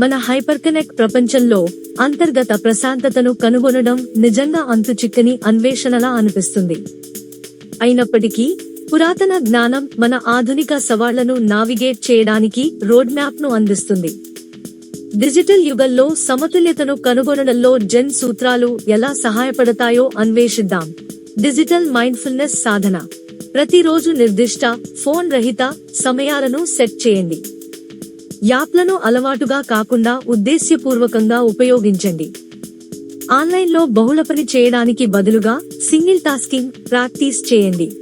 మన hyper connect ప్రపంచంలో అంతర్గత ప్రశాంతతను కనుగొనడం నిజంగా అంతు చిక్కని అన్వేషణలా అనిపిస్తుంది. అయినప్పటికీ పురాతన జ్ఞానం మన ఆధునిక సవాళ్ళను నావిగేట్ చేయడానికి రోడ్ మ్యాప్ను అందిస్తుంది. డిజిటల్ యుగంలో సమతుల్యతను కనుగొనడంలో జెన్ సూత్రాలు ఎలా సహాయపడతాయో అన్వేషిద్దాం. డిజిటల్ మైండ్ఫుల్నెస్ సాధన. ప్రతిరోజు నిర్దిష్ట ఫోన్ రహిత సమయాలను సెట్ చేయండి. యాప్లను అలవాటుగా కాకుండా ఉద్దేశ్యపూర్వకంగా ఉపయోగించండి. ఆన్లైన్లో బహుళ పని చేయడానికి బదులుగా సింగిల్ టాస్కింగ్ ప్రాక్టీస్ చేయండి.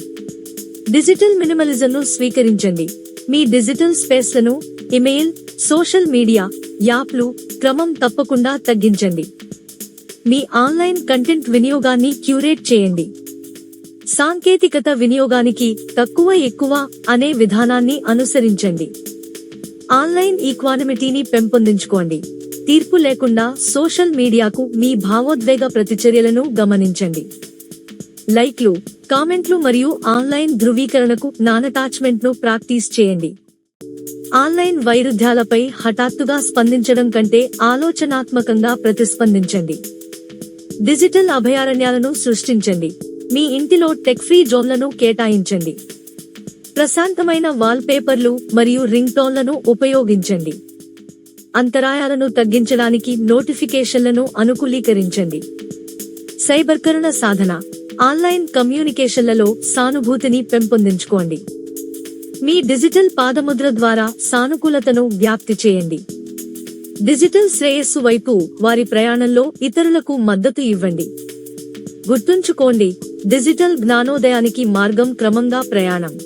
డిజిటల్ మినిమలిజంను స్వీకరించండి. మీ డిజిటల్ స్పేస్లను ఇమెయిల్ సోషల్ మీడియా యాప్లు క్రమం తప్పకుండా తగ్గించండి. మీ ఆన్లైన్ కంటెంట్ వినియోగాన్ని క్యూరేట్ చేయండి. సాంకేతికత వినియోగానికి తక్కువ ఎక్కువ అనే విధానాన్ని అనుసరించండి. ఆన్లైన్ ఈక్వానిమిటీని పెంపొందించుకోండి. తీర్పు లేకుండా సోషల్ మీడియాకు మీ భావోద్వేగ ప్రతిచర్యలను గమనించండి. లైక్లు కామెంట్లు మరియు ఆన్లైన్ ధృవీకరణకు నాన్ అటాచ్మెంట్ను ప్రాక్టీస్ చేయండి. ఆన్లైన్ వైరుధ్యాలపై హఠాత్తుగా స్పందించడం కంటే ఆలోచనాత్మకంగా ప్రతిస్పందించండి. డిజిటల్ అభయారణ్యాలను సృష్టించండి. మీ ఇంటిలో టెక్ ఫ్రీ జోన్లను కేటాయించండి. ప్రశాంతమైన వాల్ పేపర్లు మరియు రింగ్టోన్లను ఉపయోగించండి. అంతరాయాలను తగ్గించడానికి నోటిఫికేషన్లను అనుకూలీకరించండి. సైబర్కరణ సాధన ఆన్లైన్ కమ్యూనికేషన్లలో సానుభూతిని పెంపొందించుకోండి. మీ డిజిటల్ పాదముద్ర ద్వారా సానుకూలతను వ్యాప్తి చేయండి. డిజిటల్ శ్రేయస్సు వైపు వారి ప్రయాణంలో ఇతరులకు మద్దతు ఇవ్వండి. గుర్తుంచుకోండి డిజిటల్ జ్ఞానోదయానికి మార్గం క్రమంగా ప్రయాణం.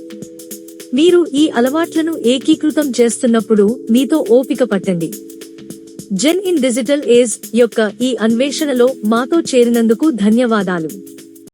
మీరు ఈ అలవాట్లను ఏకీకృతం చేస్తున్నప్పుడు మీతో ఓపిక పట్టండి. జెన్ ఇన్ డిజిటల్ ఏజ్ యొక్క ఈ అన్వేషణలో మాతో చేరినందుకు ధన్యవాదాలు.